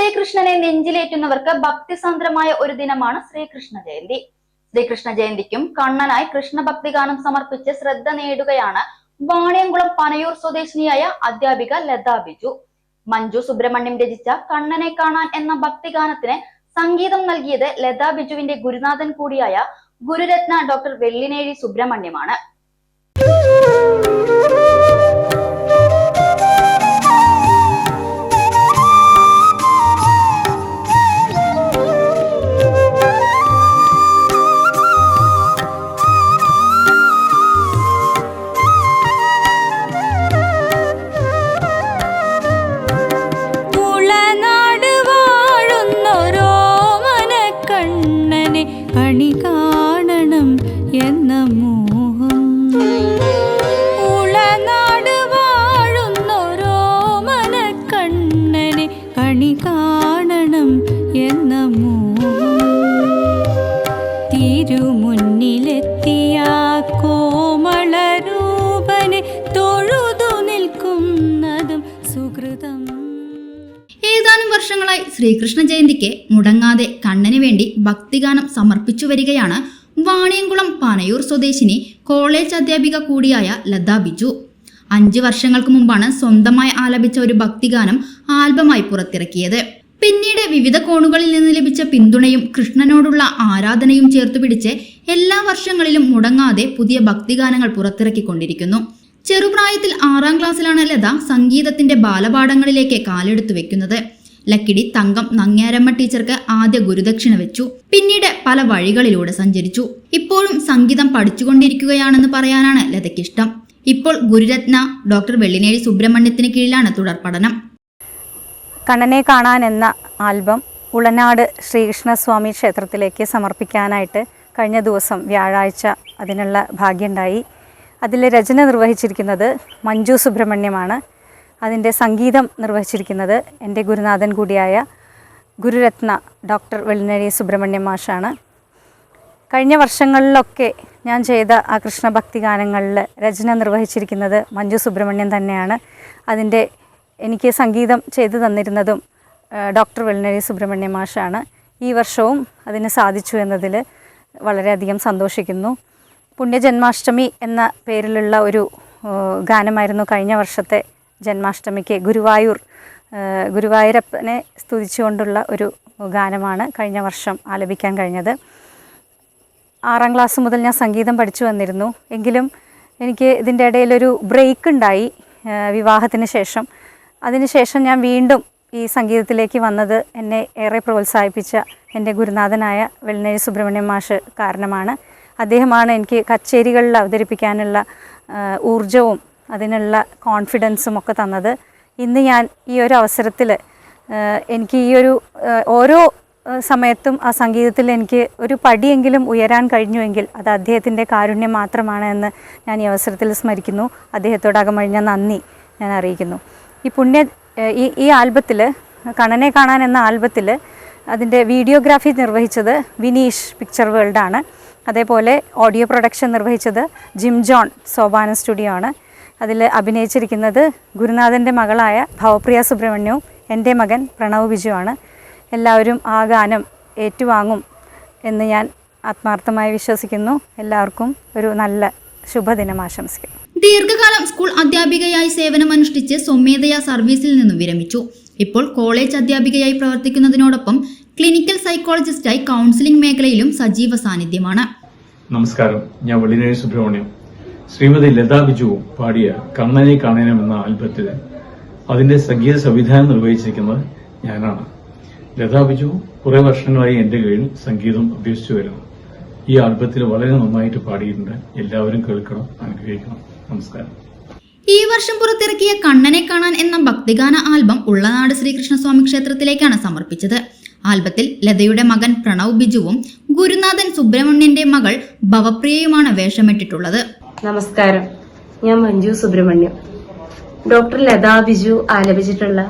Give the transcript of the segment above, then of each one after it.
ശ്രീകൃഷ്ണനെ നെഞ്ചിലേറ്റുന്നവർക്ക് ഭക്തിസാന്ദ്രമായ ഒരു ദിനമാണ് ശ്രീകൃഷ്ണ ജയന്തി. ശ്രീകൃഷ്ണ ജയന്തിക്കും കണ്ണനായി കൃഷ്ണഭക്തി ഗാനം സമർപ്പിച്ച് ശ്രദ്ധ നേടുകയാണ് വാണിയംകുളം പനയൂർ സ്വദേശിനിയായ അധ്യാപിക ലത ബിജു. മഞ്ജു സുബ്രഹ്മണ്യം രചിച്ച കണ്ണനെ കാണാൻ എന്ന ഭക്തിഗാനത്തിന് സംഗീതം നൽകിയത് ലത ബിജുവിന്റെ ഗുരുനാഥൻ കൂടിയായ ഗുരുരത്ന ഡോക്ടർ വെള്ളിനേഴി സുബ്രഹ്മണ്യമാണ്. തിരുമുന്നിലെത്തിയ കോമളരൂപനെ തൊഴുതു നിൽക്കുന്നതും സുഹൃതം. ഏതാനും വർഷങ്ങളായി ശ്രീകൃഷ്ണ ജയന്തിക്ക് മുടങ്ങാതെ കണ്ണന് വേണ്ടി ഭക്തിഗാനം സമർപ്പിച്ചു വരികയാണ് വാണിയംകുളം പനയൂർ സ്വദേശിനി കോളേജ് അധ്യാപിക കൂടിയായ ലത ബിജു. അഞ്ച് വർഷങ്ങൾക്ക് മുമ്പാണ് സ്വന്തമായി ആലപിച്ച ഒരു ഭക്തിഗാനം ആൽബമായി പുറത്തിറക്കിയത്. പിന്നീട് വിവിധ കോണുകളിൽ നിന്ന് ലഭിച്ച പിന്തുണയും കൃഷ്ണനോടുള്ള ആരാധനയും ചേർത്തുപിടിച്ച് എല്ലാ വർഷങ്ങളിലും മുടങ്ങാതെ പുതിയ ഭക്തിഗാനങ്ങൾ പുറത്തിറക്കിക്കൊണ്ടിരിക്കുന്നു. ചെറുപ്രായത്തിൽ ആറാം ക്ലാസ്സിലാണ് ലത സംഗീതത്തിന്റെ ബാലപാഠങ്ങളിലേക്ക് കാലെടുത്തു വെക്കുന്നത്. ലക്കിടി തങ്കം നങ്ങ്യാരമ്മ ടീച്ചർക്ക് ആദ്യ ഗുരുദക്ഷിണ വെച്ചു. പിന്നീട് പല വഴികളിലൂടെ സഞ്ചരിച്ചു. ഇപ്പോഴും സംഗീതം പഠിച്ചുകൊണ്ടിരിക്കുകയാണെന്ന് പറയാനാണ് ലതയ്ക്കിഷ്ടം. ഇപ്പോൾ ഗുരുരത്ന ഡോക്ടർ വെള്ളിനേഴി സുബ്രഹ്മണ്യത്തിന് കീഴിലാണ് തുടർ പഠനം. കണ്ണനെ കാണാൻ എന്ന ആൽബം ഉളനാട് ശ്രീകൃഷ്ണസ്വാമി ക്ഷേത്രത്തിലേക്ക് സമർപ്പിക്കാനായിട്ട് കഴിഞ്ഞ ദിവസം വ്യാഴാഴ്ച അതിനുള്ള ഭാഗ്യമുണ്ടായി. അതിലെ രചന നിർവഹിച്ചിരിക്കുന്നത് മഞ്ജു സുബ്രഹ്മണ്യമാണ്. അതിന്റെ സംഗീതം നിർവഹിച്ചിരിക്കുന്നത് എന്റെ ഗുരുനാഥൻ കൂടിയായ ഗുരുരത്ന ഡോക്ടർ വെള്ളിനഴി സുബ്രഹ്മണ്യം മാഷാണ്. കഴിഞ്ഞ വർഷങ്ങളിലൊക്കെ ഞാൻ ചെയ്ത ആ കൃഷ്ണഭക്തി ഗാനങ്ങളിൽ രചന നിർവഹിച്ചിരിക്കുന്നത് മഞ്ജു സുബ്രഹ്മണ്യം തന്നെയാണ്. അതിന്റെ എനിക്ക് സംഗീതം ചെയ്തു തന്നിരുന്നതും ഡോക്ടർ വെള്ളനരി സുബ്രഹ്മണ്യ മാഷാണ്. ഈ വർഷവും അതിന് സാധിച്ചു എന്നതിൽ വളരെയധികം സന്തോഷിക്കുന്നു. പുണ്യജന്മാഷ്ടമി എന്ന പേരിലുള്ള ഒരു ഗാനമായിരുന്നു കഴിഞ്ഞ വർഷത്തെ ജന്മാഷ്ടമിക്ക് ഗുരുവായൂർ ഗുരുവായൂരപ്പനെ സ്തുതിച്ചുകൊണ്ടുള്ള ഒരു ഗാനമാണ് കഴിഞ്ഞ വർഷം ആലപിക്കാൻ കഴിഞ്ഞത്. ആറാം ക്ലാസ് മുതൽ ഞാൻ സംഗീതം പഠിച്ചു വന്നിരുന്നു. എങ്കിലും എനിക്ക് ഇതിന്റെ ഇടയിലൊരു ബ്രേക്ക് ഉണ്ടായി വിവാഹത്തിന് ശേഷം. അതിനുശേഷം ഞാൻ വീണ്ടും ഈ സംഗീതത്തിലേക്ക് വന്നത് എന്നെ ഏറെ പ്രോത്സാഹിപ്പിച്ച എന്റെ ഗുരുനാഥനായ വെള്ളനേരി സുബ്രഹ്മണ്യം മാഷ് കാരണമാണ്. അദ്ദേഹമാണ് എനിക്ക് കച്ചേരികളിൽ അവതരിപ്പിക്കാനുള്ള ഊർജവും അതിനുള്ള കോൺഫിഡൻസും ഒക്കെ തന്നത്. ഇന്ന് ഞാൻ ഈ ഒരു അവസരത്തിൽ എനിക്ക് ഈ ഒരു ഓരോ സമയത്തും ആ സംഗീതത്തിൽ എനിക്ക് ഒരു പടിയെങ്കിലും ഉയരാൻ കഴിഞ്ഞുവെങ്കിൽ അത് അദ്ദേഹത്തിന്റെ കാരുണ്യം മാത്രമാണ് എന്ന് ഞാൻ ഈ അവസരത്തിൽ സ്മരിക്കുന്നു. അദ്ദേഹത്തോട് അകമഴിഞ്ഞ നന്ദി ഞാൻ അറിയിക്കുന്നു. ഈ പുണ്യ ഈ ഈ ആൽബത്തിൽ കണനെ കാണാൻ എന്ന ആൽബത്തിൽ അതിന്റെ വീഡിയോഗ്രാഫി നിർവഹിച്ചത് വിനീഷ് പിക്ചർ വേൾഡാണ് അതേപോലെ ഓഡിയോ പ്രൊഡക്ഷൻ നിർവഹിച്ചത് ജിം ജോൺ സോപാന സ്റ്റുഡിയോ ആണ്. അതിൽ അഭിനയിച്ചിരിക്കുന്നത് ഗുരുനാഥന്റെ മകളായ ഭവപ്രിയ സുബ്രഹ്മണ്യവും എന്റെ മകൻ പ്രണവ് ബിജുവാണ് എല്ലാവരും ആ ഗാനം ഏറ്റുവാങ്ങും എന്ന് ഞാൻ ആത്മാർത്ഥമായി വിശ്വസിക്കുന്നു. എല്ലാവർക്കും ഒരു നല്ല ശുഭദിനം ആശംസിക്കുന്നു. ദീർഘകാലം സ്കൂൾ അധ്യാപികയായി സേവനമനുഷ്ഠിച്ച് സ്വമേധയാ സർവീസിൽ നിന്നും വിരമിച്ചു. ഇപ്പോൾ കോളേജ് അധ്യാപികയായി പ്രവർത്തിക്കുന്നതിനോടൊപ്പം ക്ലിനിക്കൽ സൈക്കോളജിസ്റ്റായി കൗൺസിലിംഗ് മേഖലയിലും സജീവ സാന്നിധ്യമാണ്. നമസ്കാരം. ഞാൻ വെള്ളിനേഴ് സുബ്രഹ്മണ്യം. ശ്രീമതി ലതാ ബിജുവും പാടിയ കണ്ണനെ കാണണം എന്ന ആൽബത്തിൽ അതിന്റെ സംഗീത സംവിധാനം നിർവഹിച്ചിരിക്കുന്നത് ഞാനാണ്. ലതാ ബിജു കുറെ വർഷങ്ങളായി എന്റെ കീഴിൽ സംഗീതം അഭ്യസിച്ചു വരുന്നു. ഈ ആൽബത്തിൽ വളരെ നന്നായിട്ട് പാടിയിട്ടുണ്ട്. എല്ലാവരും കേൾക്കണം അനുഗ്രഹിക്കണം. നമസ്കാരം. ഈ വർഷം പുറത്തിറക്കിയ കണ്ണനെ കാണാൻ എന്ന ഭക്തിഗാന ആൽബം ഉള്ളനാട് ശ്രീകൃഷ്ണസ്വാമി ക്ഷേത്രത്തിലേക്കാണ് സമർപ്പിച്ചത്. ആൽബത്തിൽ ലതയുടെ മകൻ പ്രണവ് ബിജുവും ഗുരുനാഥൻ സുബ്രഹ്മണ്യന്റെ മകൾ ഭവപ്രിയയുമാണ് വേഷമിട്ടിട്ടുള്ളത്. നമസ്കാരം. ഞാൻ മഞ്ജു സുബ്രഹ്മണ്യം. ഡോക്ടർ ലതാ ബിജു ആലപിച്ചിട്ടുള്ള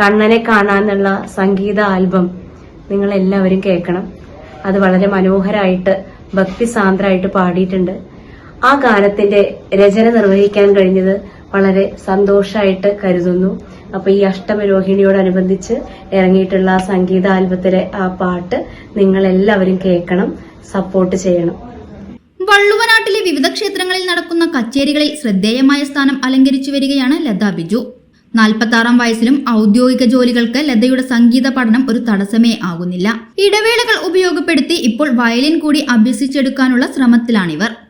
കണ്ണനെ കാണാനുള്ള സംഗീത ആൽബം നിങ്ങൾ എല്ലാവരും കേൾക്കണം. അത് വളരെ മനോഹരമായിട്ട് ഭക്തിസാന്ദ്രമായിട്ട് പാടിയിട്ടുണ്ട്. ആ ഗാനത്തിന്റെ രചന നിർവഹിക്കാൻ കഴിഞ്ഞത് വളരെ സന്തോഷമായിട്ട് കരുതുന്നു. അപ്പൊ ഈ അഷ്ടമരോഹിണിയോടനുബന്ധിച്ച് ഇറങ്ങിയിട്ടുള്ള ആ സംഗീത ആൽബത്തിലെ ആ പാട്ട് നിങ്ങൾ എല്ലാവരും കേൾക്കണം സപ്പോർട്ട് ചെയ്യണം. വള്ളുവനാട്ടിലെ വിവിധ ക്ഷേത്രങ്ങളിൽ നടക്കുന്ന കച്ചേരികളിൽ ശ്രദ്ധേയമായ സ്ഥാനം അലങ്കരിച്ചു വരികയാണ് ലത ബിജു. നാൽപ്പത്താറാം വയസ്സിലും ഔദ്യോഗിക ജോലികൾക്ക് ലതയുടെ സംഗീത പഠനം ഒരു തടസ്സമേ ആകുന്നില്ല. ഇടവേളകൾ ഉപയോഗപ്പെടുത്തി ഇപ്പോൾ വയലിൻ കൂടി അഭ്യസിച്ചെടുക്കാനുള്ള ശ്രമത്തിലാണിവർ.